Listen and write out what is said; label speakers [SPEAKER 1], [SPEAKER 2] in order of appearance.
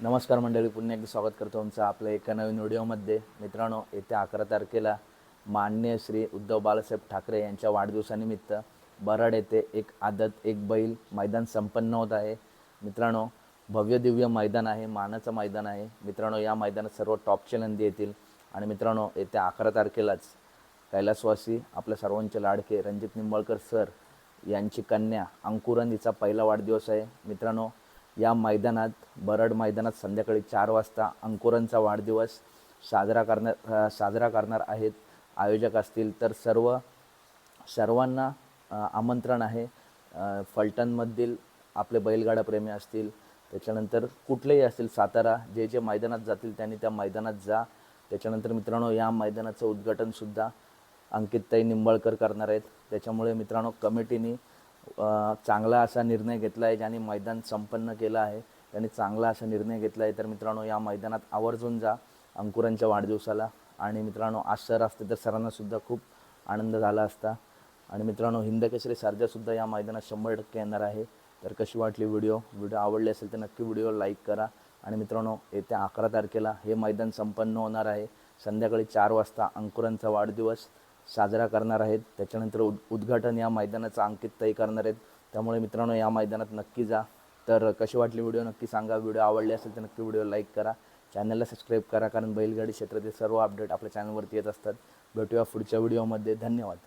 [SPEAKER 1] नमस्कार मंडळी पुन्हा एकदा स्वागत करतो तुमचं आपल्या एका नवीन व्हिडिओमध्ये. मित्रांनो येत्या अकरा तारखेला माननीय श्री उद्धव बाळासाहेब ठाकरे यांच्या वाढदिवसानिमित्त बराड येथे एक आदत एक बैल मैदान संपन्न होत आहे. मित्रांनो भव्य दिव्य मैदान आहे मानाचं मैदान आहे. मित्रांनो या मैदानात सर्व टॉपचे नंदी येतील. आणि मित्रांनो येत्या अकरा तारखेलाच कैलासवासी आपल्या सर्वांचे लाडके रणजित निंबाळकर सर यांची कन्या अंकुरन हिचा पहिला वाढदिवस आहे. मित्रांनो या मैदानात बरड मैदानात संध्याकाळी चार वाजता अंकुरांचा वाढदिवस साजरा करणार साजरा करणार आहेत. आयोजक असतील तर सर्व सर्वांना आमंत्रण आहे. फलटणमधील आपले बैलगाडा प्रेमी असतील त्याच्यानंतर कुठलेही असतील सातारा जे जे मैदानात जातील त्यांनी त्या मैदानात जा. त्याच्यानंतर मित्रांनो या मैदानाचं उद्घाटनसुद्धा अंकितताई निंबाळकर करणार आहेत. त्याच्यामुळे मित्रांनो कमिटीने चांगला असा निर्णय घेतला आहे ज्याने मैदान संपन्न केलं आहे त्यांनी चांगला असा निर्णय घेतला आहे तर मित्रांनो या मैदानात आवर्जून जा अंकुरांच्या वाढदिवसाला. आणि मित्रांनो आज सर असते तर सरांनासुद्धा खूप आनंद झाला असता. आणि मित्रांनो हिंदकेसरी सारजासुद्धा या मैदानात शंभर टक्के येणार आहे. तर कशी वाटली व्हिडिओ? व्हिडिओ आवडली असेल तर नक्की व्हिडिओ लाईक करा. आणि मित्रांनो येत्या अकरा तारखेला हे मैदान संपन्न होणार आहे. संध्याकाळी चार वाजता अंकुरांचा वाढदिवस. साजरा करणार आहेत. त्याच्यानंतर उद उद्घाटन या मैदानाचं अंकित तय करणार आहेत. त्यामुळे मित्रांनो या मैदानात नक्की जा. तर कशी वाटली व्हिडिओ नक्की सांगा. व्हिडिओ आवडले असेल तर नक्की व्हिडिओ लाईक करा. चॅनलला सबस्क्राईब करा कारण बैलगाडी क्षेत्रातील सर्व अपडेट आपल्या चॅनलवरती येत असतात. भेटूया पुढच्या व्हिडिओमध्ये. धन्यवाद.